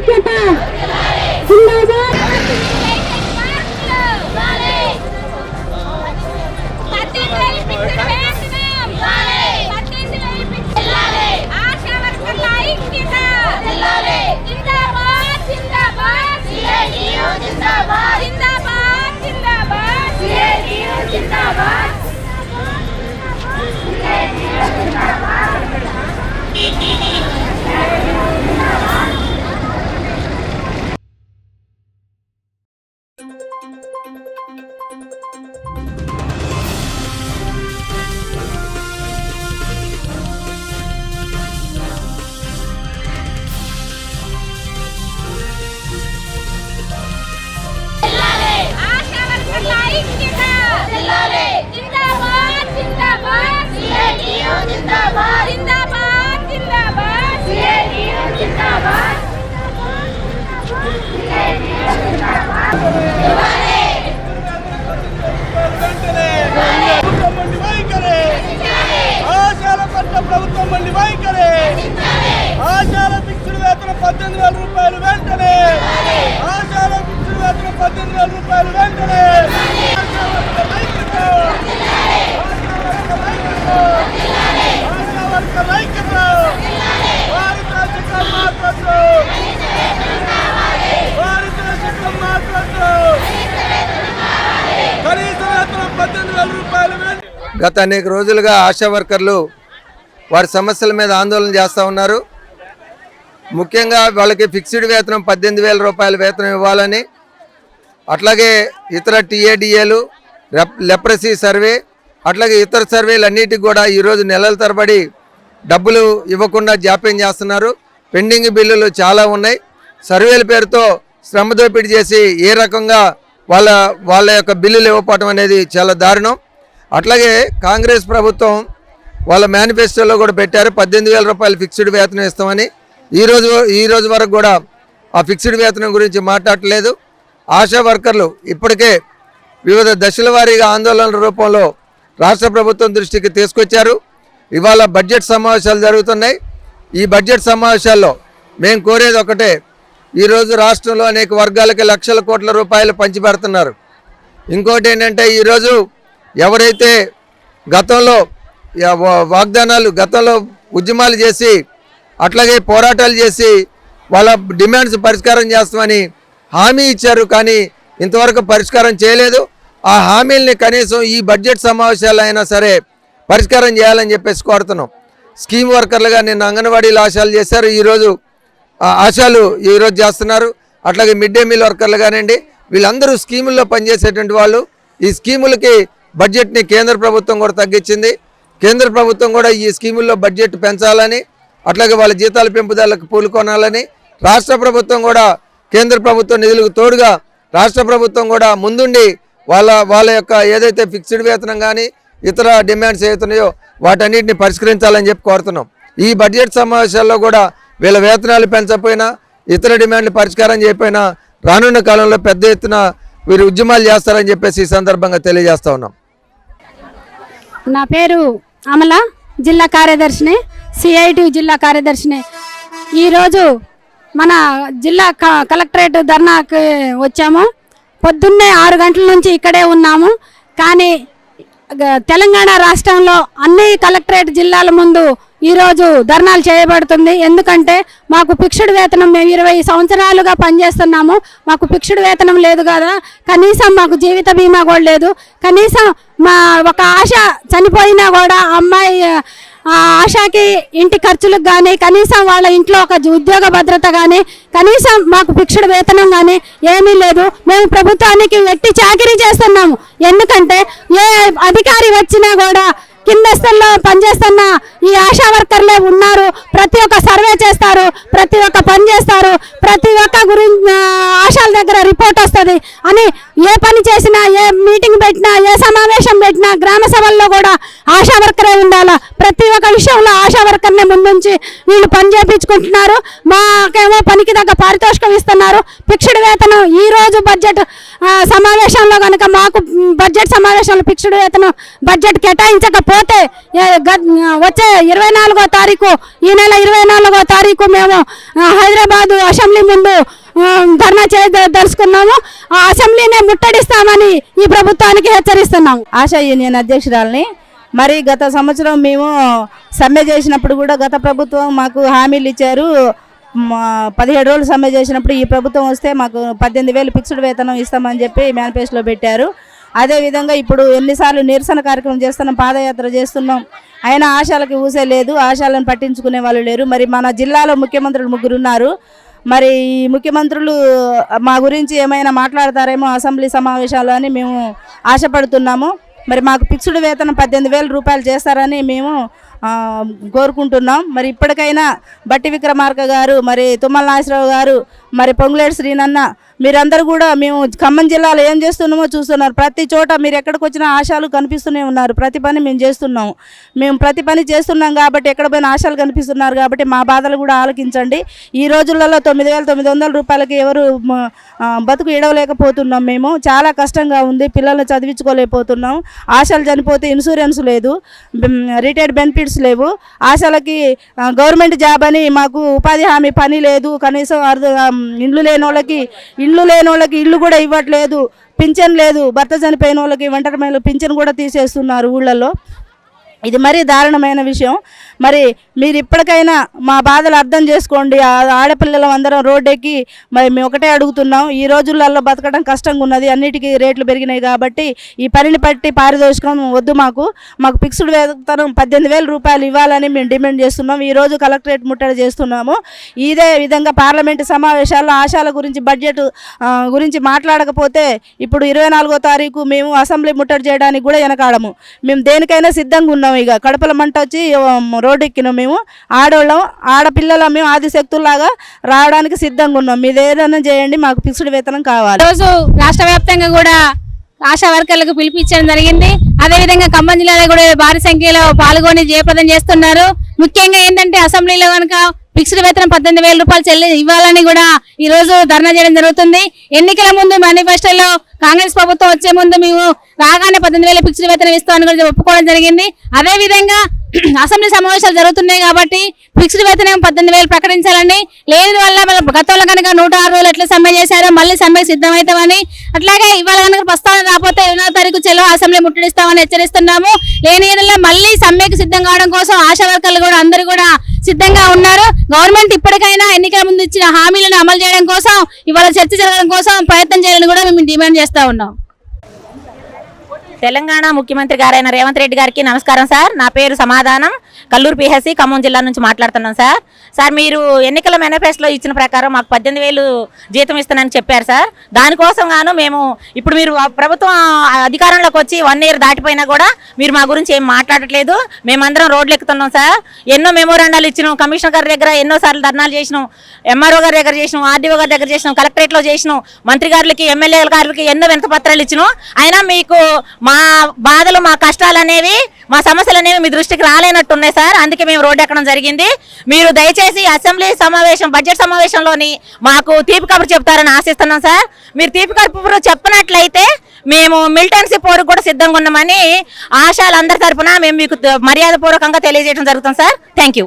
ఐక్యత. ఉండాలా జిందాబాద్. ఐక్యత జిల్లాలే జిందాబాద్ జిందాబాద్ సిఐటియు జిందాబాద్ జిందాబాద్ జిందాబాద్ సిఐటియు జిందాబాద్ ప్రభుత్వం మండి వైఖరి ఆశాల పట్ల ప్రభుత్వం మండి వైఖరి ఆశాల ఫిక్స్డ్ వేతనం పద్దెనిమిది వేల రూపాయలు వెంటనే ఆశాల ఫిక్స్డ్ వేతనం పద్దెనిమిది వేల రూపాయలు వెంటనే ఆశా వర్కర్ ఐక్యత! ఆశా వర్కర్ ఐక్యత! పారితోషికం మాకొద్దు! పారితోషికం మాకొద్దు! కనీస వేతనం పద్దెనిమిది వేల రూపాయలు వెంటనే గత అనేక రోజులుగా ఆశా వర్కర్లు వారి సమస్యల మీద ఆందోళన చేస్తూ ఉన్నారు. ముఖ్యంగా వాళ్ళకి ఫిక్స్డ్ వేతనం పద్దెనిమిది వేల రూపాయల వేతనం ఇవ్వాలని అట్లాగే ఇతర టీఏడిఏలు లెప్రసీ సర్వే అట్లాగే ఇతర సర్వేలు అన్నిటికి కూడా ఈరోజు నెలల తరబడి డబ్బులు ఇవ్వకుండా జాప్యం చేస్తున్నారు. పెండింగ్ బిల్లులు చాలా ఉన్నాయి. సర్వేల పేరుతో శ్రమ దోపిడీ చేసి ఏ రకంగా వాళ్ళ వాళ్ళ యొక్క బిల్లులు ఇవ్వకపోవటం అనేది చాలా దారుణం. అట్లాగే కాంగ్రెస్ ప్రభుత్వం వాళ్ళ మేనిఫెస్టోలో కూడా పెట్టారు. పద్దెనిమిది వేల రూపాయలు ఫిక్స్డ్ వేతనం ఇస్తామని. ఈ రోజు ఈ రోజు వరకు కూడా ఆ ఫిక్స్డ్ వేతనం గురించి మాట్లాడలేదు. ఆశా వర్కర్లు ఇప్పటికే వివిధ దశల వారీగా ఆందోళనల రూపంలో రాష్ట్ర ప్రభుత్వం దృష్టికి తీసుకొచ్చారు. ఇవాళ బడ్జెట్ సమావేశాలు జరుగుతున్నాయి. ఈ బడ్జెట్ సమావేశాల్లో మేము కోరేది ఒకటే ఈరోజు రాష్ట్రంలో అనేక వర్గాలకి లక్షల కోట్ల రూపాయలు పంచిపెడుతున్నారు. ఇంకోటి ఏంటంటే ఈరోజు ఎవరైతే గతంలో వాగ్దానాలు గతంలో ఉద్యమాలు చేసి అట్లాగే పోరాటాలు చేసి వాళ్ళ డిమాండ్స్ పరిష్కారం చేస్తామని హామీ ఇచ్చారు కానీ ఇంతవరకు పరిష్కారం చేయలేదు. ఆ హామీల్ని కనీసం ఈ బడ్జెట్ సమావేశాలు అయినా సరే పరిష్కారం చేయాలని చెప్పేసి కోరుతున్నాం. స్కీమ్ వర్కర్లుగా నిన్న అంగన్వాడీలు ఆశాలు చేశారు. ఈరోజు ఆశాలు ఈరోజు చేస్తున్నారు. అట్లాగే మిడ్ డే మీల్ వర్కర్లు కానివ్వండి వీళ్ళందరూ స్కీముల్లో పనిచేసేటువంటి వాళ్ళు. ఈ స్కీములకి బడ్జెట్ని కేంద్ర ప్రభుత్వం కూడా తగ్గించింది. కేంద్ర ప్రభుత్వం కూడా ఈ స్కీముల్లో బడ్జెట్ పెంచాలని అట్లాగే వాళ్ళ జీతాల పెంపుదలకు పూనుకోనాలని రాష్ట్ర ప్రభుత్వం కూడా కేంద్ర ప్రభుత్వం నిధులకు తోడుగా రాష్ట్ర ప్రభుత్వం కూడా ముందుండి వాళ్ళ వాళ్ళ యొక్క ఏదైతే ఫిక్స్డ్ వేతనం కానీ ఇతర డిమాండ్స్ ఏవైతున్నాయో వాటన్నిటిని పరిష్కరించాలని చెప్పి కోరుతున్నాం. ఈ బడ్జెట్ సమావేశాల్లో కూడా వీళ్ళ వేతనాలు పెంచకపోయినా ఇతర డిమాండ్లు పరిష్కారం చేయకపోయినా రానున్న కాలంలో పెద్ద ఎత్తున వీరు ఉద్యమాలు చేస్తారని చెప్పేసి ఈ సందర్భంగా తెలియజేస్తా ఉన్నాం. నా పేరు అమల జిల్లా కార్యదర్శిని సిఐటి జిల్లా కార్యదర్శిని. ఈరోజు మన జిల్లా క- కలెక్టరేట్ ధర్నాకి వచ్చాము. పొద్దున్నే ఆరు గంటల నుంచి ఇక్కడే ఉన్నాము. కానీ తెలంగాణ రాష్ట్రంలో అన్ని కలెక్టరేట్ జిల్లాల ముందు ఈరోజు ధర్నాలు చేయబడుతుంది. ఎందుకంటే మాకు ఫిక్స్డ్ వేతనం మేము ఇరవై సంవత్సరాలుగా పనిచేస్తున్నాము. మాకు ఫిక్స్డ్ వేతనం లేదు కదా. కనీసం మాకు జీవిత బీమా కూడా లేదు. కనీసం మా ఒక ఆశ చనిపోయినా కూడా అమ్మాయి ఆ ఆశాకి ఇంటి ఖర్చులకు కానీ కనీసం వాళ్ళ ఇంట్లో ఒక ఉద్యోగ భద్రత కానీ కనీసం మాకు ఫిక్స్డ్ వేతనం కానీ ఏమీ లేదు. మేము ప్రభుత్వానికి ఎట్టి చాకరీ చేస్తున్నాము. ఎందుకంటే ఏ అధికారి వచ్చినా కూడా కింద స్థాయిలో పనిచేస్తున్న ఈ ఆశా వర్కర్లే ఉన్నారు. ప్రతి ఒక్క సర్వే చేస్తారు ప్రతి ఒక్క పని చేస్తారు ప్రతి ఒక్క గురించి ఆశాల దగ్గర రిపోర్ట్ వస్తుంది అని ఏ పని చేసినా ఏ మీటింగ్ పెట్టినా ఏ సమావేశం పెట్టినా గ్రామ సభల్లో కూడా ఆశా వర్కరే ఉండాలా? ప్రతి ఒక్క విషయంలో ఆశా వర్కర్నే ముందుంచి వీళ్ళు పని చేపించుకుంటున్నారు. మాకేమో పనికి తగ్గ పారితోషికం ఇస్తున్నారు. ఫిక్స్డ్ వేతనం ఈ రోజు బడ్జెట్ సమావేశంలో కనుక మాకు బడ్జెట్ సమావేశంలో ఫిక్స్డ్ వేతనం బడ్జెట్ కేటాయించకపోతే వచ్చే ఇరవై నాలుగో తారీఖు ఈ నెల ఇరవై నాలుగో తారీఖు మేము హైదరాబాదు అసెంబ్లీ ముందు ధర్నా చేయదలుచుకున్నాము ఆ అసెంబ్లీనే ముట్టడిస్తామని ఈ ప్రభుత్వానికి హెచ్చరిస్తున్నాము ఆశా యూనియన్ అధ్యక్షురాలని మరి గత సంవత్సరం మేము సమ్మె చేసినప్పుడు కూడా గత ప్రభుత్వం మాకు హామీలు ఇచ్చారు. పదిహేడు రోజులు సమ్మె చేసినప్పుడు ఈ ప్రభుత్వం వస్తే మాకు పద్దెనిమిది వేలు ఫిక్స్డ్ వేతనం ఇస్తామని చెప్పి మేనిఫెస్టోలో పెట్టారు. అదేవిధంగా ఇప్పుడు ఎన్నిసార్లు నిరసన కార్యక్రమం చేస్తున్నాం పాదయాత్ర చేస్తున్నాం. అయినా ఆశాలకి ఊసే లేదు ఆశాలను పట్టించుకునే వాళ్ళు లేరు. మరి మన జిల్లాలో ముఖ్యమంత్రులు ముగ్గురు ఉన్నారు మరి ఈ ముఖ్యమంత్రులు మా గురించి ఏమైనా మాట్లాడతారేమో అసెంబ్లీ సమావేశాలు అని మేము ఆశపడుతున్నాము. మరి మాకు ఫిక్స్డ్ వేతనం పద్దెనిమిది వేల రూపాయలు చేస్తారని మేము కోరుకుంటున్నాం. మరి ఇప్పటికైనా బట్టి విక్రమార్క గారు మరి తుమ్మల నాగేశ్వరరావు గారు మరి పొంగులేటి శ్రీనన్న మీరందరూ కూడా మేము ఖమ్మం జిల్లాలో ఏం చేస్తున్నామో చూస్తున్నారు. ప్రతి చోట మీరు ఎక్కడికి వచ్చినా ఆశాలు కనిపిస్తూనే ఉన్నారు. ప్రతి పని మేము చేస్తున్నాము మేము ప్రతి పని చేస్తున్నాం కాబట్టి ఎక్కడ పోయినా ఆశాలు కనిపిస్తున్నారు కాబట్టి మా బాధలు కూడా ఆలకించండి. ఈ రోజులలో తొమ్మిది వేల తొమ్మిది వందల రూపాయలకి ఎవరు బతుకు ఇడవలేకపోతున్నాం మేము. చాలా కష్టంగా ఉంది. పిల్లల్ని చదివించుకోలేకపోతున్నాం. ఆశలు చనిపోతే ఇన్సూరెన్స్ లేదు. రిటైర్డ్ బెనిఫిట్స్ లేవు. ఆశలకి గవర్నమెంట్ జాబ్ అని మాకు ఉపాధి హామీ పని లేదు. కనీసం అర్ధ ఇండ్లు లేని వాళ్ళకి ఇల్లు లేని వాళ్ళకి ఇల్లు కూడా ఇవ్వట్లేదు పింఛన్ లేదు భర్త చనిపోయిన వాళ్ళకి ఒంటరి మహిళలు పింఛన్ కూడా తీసేస్తున్నారు ఊళ్ళల్లో. ఇది మరీ దారుణమైన విషయం. మరి మీరు ఇప్పటికైనా మా బాధలు అర్థం చేసుకోండి. ఆడపిల్లలు అందరం రోడ్డెక్కి మరి మేము ఒకటే అడుగుతున్నాం. ఈ రోజులలో బతకడం కష్టంగా ఉన్నది అన్నిటికీ రేట్లు పెరిగినాయి కాబట్టి ఈ పనిని పట్టి పారితోషికం వద్దు మాకు. మాకు ఫిక్స్డ్ వేతనం పద్దెనిమిది వేల రూపాయలు ఇవ్వాలని మేము డిమాండ్ చేస్తున్నాం. ఈ రోజు కలెక్టరేట్ ముట్టడి చేస్తున్నాము. ఇదే విధంగా పార్లమెంటు సమావేశాల్లో ఆశాల గురించి బడ్జెట్ గురించి మాట్లాడకపోతే ఇప్పుడు ఇరవై నాలుగో తారీఖు మేము అసెంబ్లీ ముట్టడి చేయడానికి కూడా వెనకాడము. మేము దేనికైనా సిద్ధంగా ఉన్నాం ఇక. కడపల మంట వచ్చి రోడ్డెక్కినాం రోడ్డు ఎక్కినాం మేము. ఆడవాళ్ళం ఆడపిల్లల మేము ఆదిశక్తుల్లాగా రావడానికి సిద్ధంగా ఉన్నాం. మీరు ఏదైనా చేయండి మాకు ఫిక్స్డ్ వేతనం కావాలి. రోజు రాష్ట్ర వ్యాప్తంగా కూడా ఆశా వర్కర్లకు పిలిపించడం జరిగింది. అదేవిధంగా ఖమ్మం జిల్లాలో కూడా భారీ సంఖ్యలో పాల్గొని జయప్రదం చేస్తున్నారు. ముఖ్యంగా ఏంటంటే అసెంబ్లీలో కనుక ఫిక్స్డ్ వేతనం పద్దెనిమిది వేల రూపాయలు చెల్లి ఇవ్వాలని కూడా ఈ రోజు ధర్నా చేయడం జరుగుతుంది. ఎన్నికల ముందు మేనిఫెస్టోలో కాంగ్రెస్ ప్రభుత్వం వచ్చే ముందు మేము రాగానే పద్దెనిమిది వేల ఫిక్స్డ్ వేతనం ఇస్తామని కూడా ఒప్పుకోవడం జరిగింది. అదే విధంగా అసెంబ్లీ సమావేశాలు జరుగుతున్నాయి కాబట్టి ఫిక్స్డ్ వేతనం పద్దెనిమిది వేలు ప్రకటించాలని లేని వల్ల గతంలో కనుక నూట ఆరు రోజులు ఎట్లా సమ్మె చేశారో మళ్ళీ సమ్మె సిద్ధమవుతామని అట్లాగే ఇవాళ కనుక ప్రస్తావన రాకపోతే ఇరవై తారీఖు చెలో అసెంబ్లీ ముట్టడిస్తామని హెచ్చరిస్తున్నాము. లేని మళ్ళీ సమ్మెకు సిద్ధం కావడం కోసం ఆశా వర్కర్లు కూడా అందరూ కూడా సిద్ధంగా ఉన్నారు. గవర్నమెంట్ ఇప్పటికైనా ఎన్నికల ముందు ఇచ్చిన హామీలను అమలు చేయడం కోసం ఇవాళ చర్చ జరగడం కోసం ప్రయత్నం చేయాలని కూడా మేము డిమాండ్ చేస్తా ఉన్నాం. తెలంగాణ ముఖ్యమంత్రి గారైన రేవంత్ రెడ్డి గారికి నమస్కారం సార్. నా పేరు సమాధానం. కల్లూరు పిహెసి ఖమ్మం జిల్లా నుంచి మాట్లాడుతున్నాం సార్. సార్ మీరు ఎన్నికల మేనిఫెస్టోలో ఇచ్చిన ప్రకారం మాకు పద్దెనిమిది వేలు జీతం ఇస్తానని చెప్పారు సార్. దానికోసం గాను మేము ఇప్పుడు మీరు ప్రభుత్వం అధికారంలోకి వచ్చి వన్ ఇయర్ దాటిపోయినా కూడా మీరు మా గురించి ఏం మాట్లాడట్లేదు. మేమందరం రోడ్లు ఎక్కుతున్నాం సార్. ఎన్నో మెమోరాండాలు ఇచ్చినాం. కమిషనర్ గారి దగ్గర ఎన్నో సార్లు ధర్నాలు చేసినాం. ఎంఆర్ఓ గారి దగ్గర చేసినాం. ఆర్డీఓ గారి దగ్గర చేసినాం. కలెక్టరేట్లో చేసినాం. మంత్రి గారికి ఎమ్మెల్యే గారికి ఎన్నో వినత పత్రాలు ఇచ్చినాం. అయినా మీకు మా బాధలు మా కష్టాలు అనేవి మా సమస్యలు అనేవి మీ దృష్టికి రాలేనట్టున్నాయి సార్. అందుకే మేము రోడ్డు ఎక్కడం జరిగింది. మీరు దయచేసి అసెంబ్లీ సమావేశం బడ్జెట్ సమావేశంలోని మాకు తీపి కబురు చెప్తారని ఆశిస్తున్నాం సార్. మీరు తీపి కబురు చెప్పనట్లయితే మేము మిలిటెన్సీ పోరుకు కూడా సిద్ధంగా ఉన్నామని ఆశాలు అందరి తరఫున మేము మీకు మర్యాదపూర్వకంగా తెలియజేయడం జరుగుతుంది సార్. Thank you.